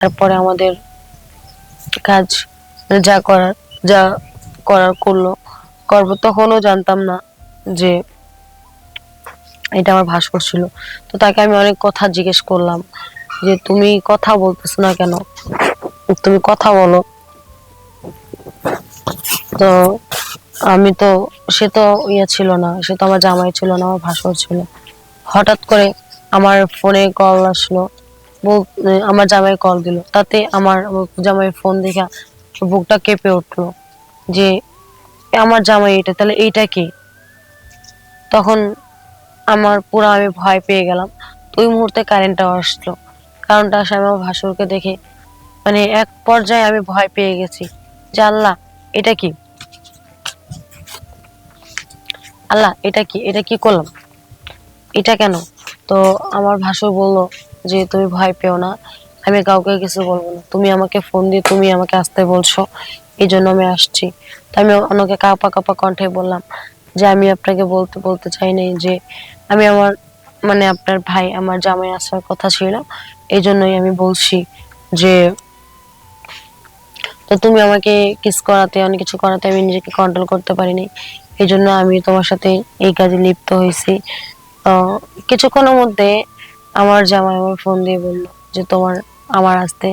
তারপরে আমাদের কাজ যা করার যা করার করল, করব তখনও জানতাম না যে এটা আমার ভাস্কর ছিল। তো তাকে আমি অনেক কথা জিজ্ঞেস করলাম যে, তুমি কথা বলতেছো না কেন? তুমি কথা বলো। তো আমি তো, সে তো ইয়ে ছিল না, সে তো আমার জামাই ছিল না, আমার ভাসুর ছিল। হঠাৎ করে আমার ফোনে কল আসলো। আমার জামাই কল দিল। তাতে আমার জামাই ফোন দেখা বুকটা কেঁপে উঠল যে আমার জামাই এটা, তাহলে এইটা কি? তখন আমার পুরো আমি ভয় পেয়ে গেলাম। ওই মুহূর্তে কারেন্টটা আসলো। কারণটা আসে আমার ভাসুরকে দেখে। মানে এক পর্যায়ে আমি ভয় পেয়ে গেছি যে, আল্লাহ, এটা কি? আল্লাহ, এটা কি? এটা কি করলাম? এটা কেন? তো আমার ভাসুর বলল যে তুমি ভয় পেও না। আমি কাউকে কিছু বলব না। তুমি আমাকে ফোন দিয়ে তুমি আমাকে আসতে বলছো। এই জন্য আমি আসছি। তো আমি অন্যকে কাপা কাপা কণ্ঠে বললাম যে, আমি আপনাকে বলতে বলতে চাই নাই যে, আমি আমার মানে আপনার ভাই, আমার জামাই আসার কথা ছিল। এই জন্যই আমি বলছি যে, তো তুমি আমাকে কিস করাতে, অনেক কিছু করাতে আমি নিজেকে কন্ট্রোল করতে পারিনি। এই জন্য আমি তোমার সাথে এই কাজে লিপ্ত হয়েছি। কিছুক্ষণের মধ্যে আমার জামাই আমার ফোন দিয়ে বলল যে তোমার, আমার আসতে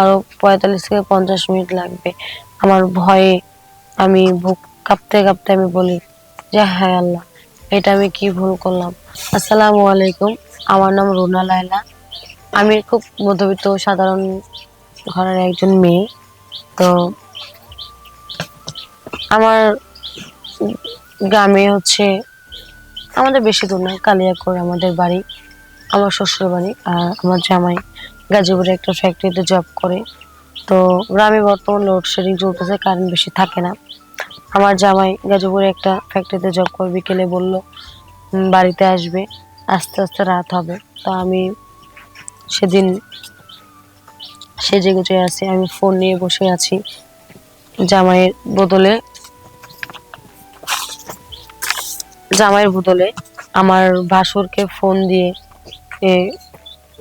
আরও পঁয়তাল্লিশ থেকে পঞ্চাশ মিনিট লাগবে। আমার ভয়ে আমি বুক কাঁপতে কাঁপতে আমি বলি, যে হ্যাঁ আল্লাহ, এটা আমি কি ভুল করলাম? আসসালামু আলাইকুম, আমার নাম রুনা লায়লা। আমি খুব মধ্যবিত্ত সাধারণ ঘরের একজন মেয়ে। তো আমার গ্রামে হচ্ছে, আমাদের বেশি দূর না, কালিয়াকোর আমাদের বাড়ি। আমার শ্বশুর বাড়ি আর আমার জামাই গাজীপুরে একটা ফ্যাক্টরিতে জব করে। তো গ্রামে বর্তমান লোডশেডিং চলতেছে কারেন্ট বেশি থাকে না। আমার জামাই গাজীপুরে একটা ফ্যাক্টরিতে জব করে, বিকেলে বলল বাড়িতে আসবে, আস্তে আস্তে রাত হবে। তো আমি সেদিন সেজে গুজে আছি, আমি ফোন নিয়ে বসে আছি জামাইয়ের বদলে। জামাইয়ের বদলে আমার ভাসুরকে ফোন দিয়ে এ,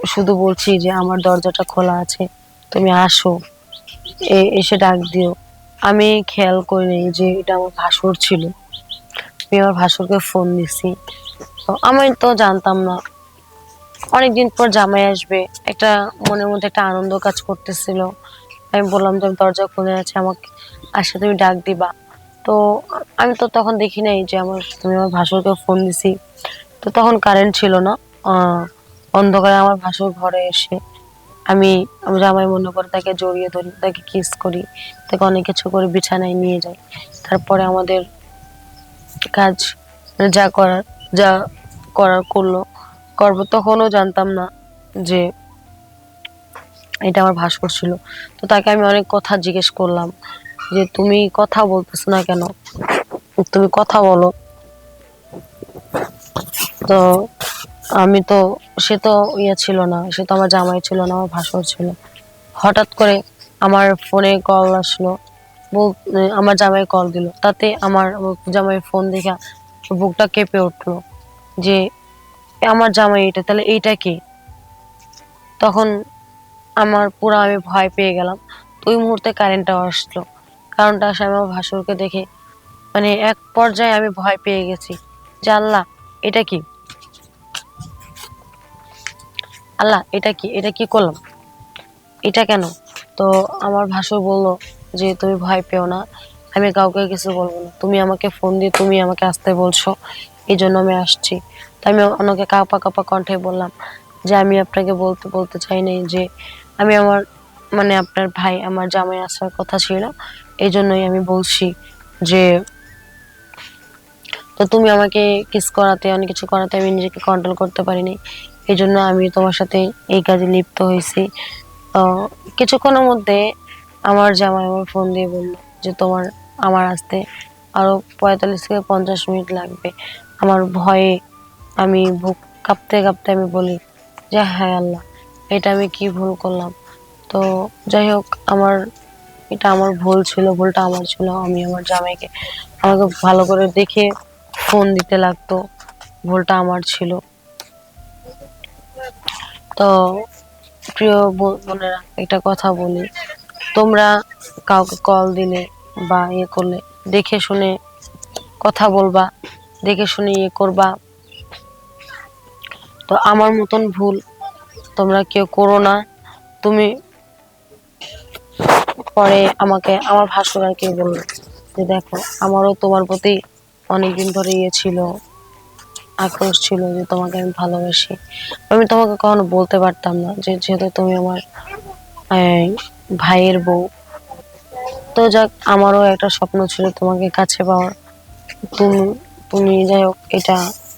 শুধু বলছি যে আমার দরজাটা খোলা আছে। তুমি আসো। এ- এসে ডাক দিও। আমি খেয়াল করিনি যে এটা আমার ভাসুর ছিল। আমি আমার ভাসুরকে ফোন দিছি। আমি তো জানতাম না। অনেকদিন পর জামাই আসবে। একটা মনের মধ্যে একটা আনন্দ কাজ করতেছিল। আমি বললাম যে দরজা খুলে আছে আমাকে আসে তুমি ডাক দিবা। তো আমি তো তখন দেখি নাই যে আমার তুমি আমার ভাসুরকে ফোন দিছি। তো তখন কারেন্ট ছিল না। অন্ধকারে আমার ভাসুর ঘরে এসে আমি আমি জামাই মনে করে তাকে জড়িয়ে ধরি, তাকে কিস করি, তাকে অনেক কিছু করে বিছানায় নিয়ে যাই। তারপরে আমাদের কাজ যা করার যা করার করল, করব তখনও জানতাম না যে এটা আমার ভাস্কর ছিল। তো তাকে আমি অনেক কথা জিজ্ঞেস করলাম যে, তুমি কথা বলতেছো না কেন? তুমি কথা বলো। তো আমি তো, সে তো ইয়ে ছিল না, সে তো আমার জামাই ছিল না, আমার ভাসুর ছিল। হঠাৎ করে আমার ফোনে কল আসলো বুক আমার জামাই কল দিল। তাতে আমার জামাই ফোন দেখে বুকটা কেঁপে উঠল যে আমার জামাই এটা, তাহলে এইটা কি? তখন আমার পুরো আমি ভয় পেয়ে গেলাম। ওই মুহূর্তে কারেন্টটা আসলো। কারণটা আসে আমার ভাসুরকে দেখে মানে এক পর্যায়ে আমি ভয় পেয়ে গেছি আল্লাহ, এটা কি? আল্লাহ, এটা কি এটা কি করলাম? এটা কেন? তো আমার ভাসুর বলল যে, তুমি ভয় পেও না, আমি কাউকে কিছু বলব না। তুমি আমাকে ফোন দিয়ে, তুমি আমাকে আসতে বলছো এই জন্য আমি আসছি। তো আমি অন্যকে কাপা কাপা কণ্ঠে বললাম যে, আমি আপনাকে বলতে বলতে চাই নাই যে, আমি আমার মানে আপনার ভাই, আমার জামাই আসার কথা ছিল এই জন্যই আমি বলছি যে, তো তুমি আমাকে কিস করাতে, অনেক কিছু করাতে আমি নিজেকে কন্ট্রোল করতে পারিনি। এই জন্য আমি তোমার সাথে এই কাজে লিপ্ত হয়েছি। তো কিছুক্ষণের মধ্যে আমার জামাই আমার ফোন দিয়ে বলল যে তোমার আমার আসতে আরও পঁয়তাল্লিশ থেকে পঞ্চাশ মিনিট লাগবে। আমার ভয়ে আমি বুক কাঁপতে কাঁপতে আমি বলি, যে হ্যাঁ আল্লাহ, এটা আমি কি ভুল করলাম? তো যাই হোক, আমার, এটা আমার ভুল ছিল, ভুলটা আমার ছিল। আমি আমার জামাইকে আমাকে ভালো করে দেখে ফোন দিতে লাগতো, ভুলটা আমার ছিল। তো প্রিয় বোনেরা, একটা কথা বলি। তোমরা কাউকে কল দিলে বা ইয়ে করলে, দেখে শুনে কথা বলবা, দেখে শুনে ইয়ে করবা। তো আমার মতন ভুল তোমরা কেউ করো না। তুমি পরে আমাকে, আমার ভাসুর আর কি বলল যে দেখো, আমারও তোমার প্রতি অনেকদিন ধরে ইয়ে ছিল। আক্রোশ ছিল যে তোমাকে আমি ভালোবাসি। আমি তোমাকে কখনো বলতে পারতাম না যে যেহেতু তুমি আমার ভাইয়ের বউ। তো যাক, আমারও একটা স্বপ্ন ছিল তোমাকে কাছে পাওয়ার। তুমি তুমি যাই হোক, এটা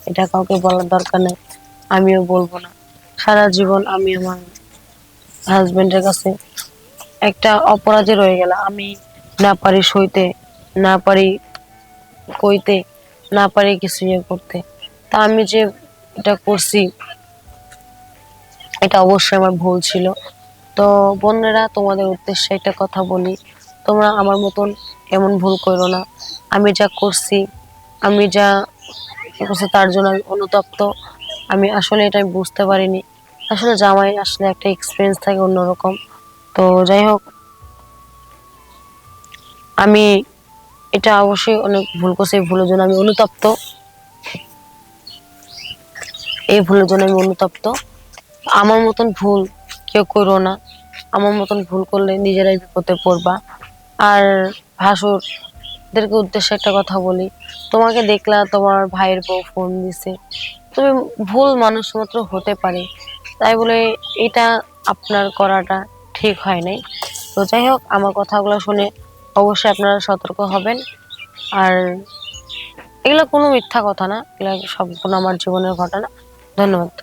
এটা কাউকে বলার দরকার নেই। আমিও বলব না। সারা জীবন আমি আমার হাজবেন্ডের কাছে একটা অপরাধে রয়ে গেল আমি না পারি সইতে, না পারি কইতে, না পারি কিছু ইয়ে করতে। তা আমি যে এটা করছি, এটা অবশ্যই আমার ভুল ছিল। তো বোনেরা তোমাদের উদ্দেশ্যে একটা কথা বলি, তোমরা আমার মতন এমন ভুল করো না। আমি যা করছি, আমি যা করছি তার জন্য আমি অনুতপ্ত। আমি আসলে এটা আমি বুঝতে পারিনি। আসলে জামাই আসলে একটা এক্সপিরিয়েন্স থাকে অন্যরকম। তো যাই হোক, আমি এটা অবশ্যই অনেক ভুল করছি ভুলের জন্য আমি অনুতপ্ত। এই ভুলের জন্য আমি অনুতপ্ত। আমার মতন ভুল কেউ করো না। আমার মতন ভুল করলে নিজেরাই বিপদে পড়বা। আর ভাসুরদেরকে উদ্দেশ্যে একটা কথা বলি। তোমাকে দেখলা তোমার ভাইয়ের বউ ফোন দিছে। তুমি ভুল মানুষ মাত্র হতে পারে। তাই বলে এটা আপনার করাটা ঠিক হয় নাই। তো যাই হোক, আমার কথাগুলো শুনে অবশ্যই আপনারা সতর্ক হবেন। আর এগুলো কোনো মিথ্যা কথা না। এগুলো সম্পূর্ণ আমার জীবনের ঘটনা। धन्यवाद।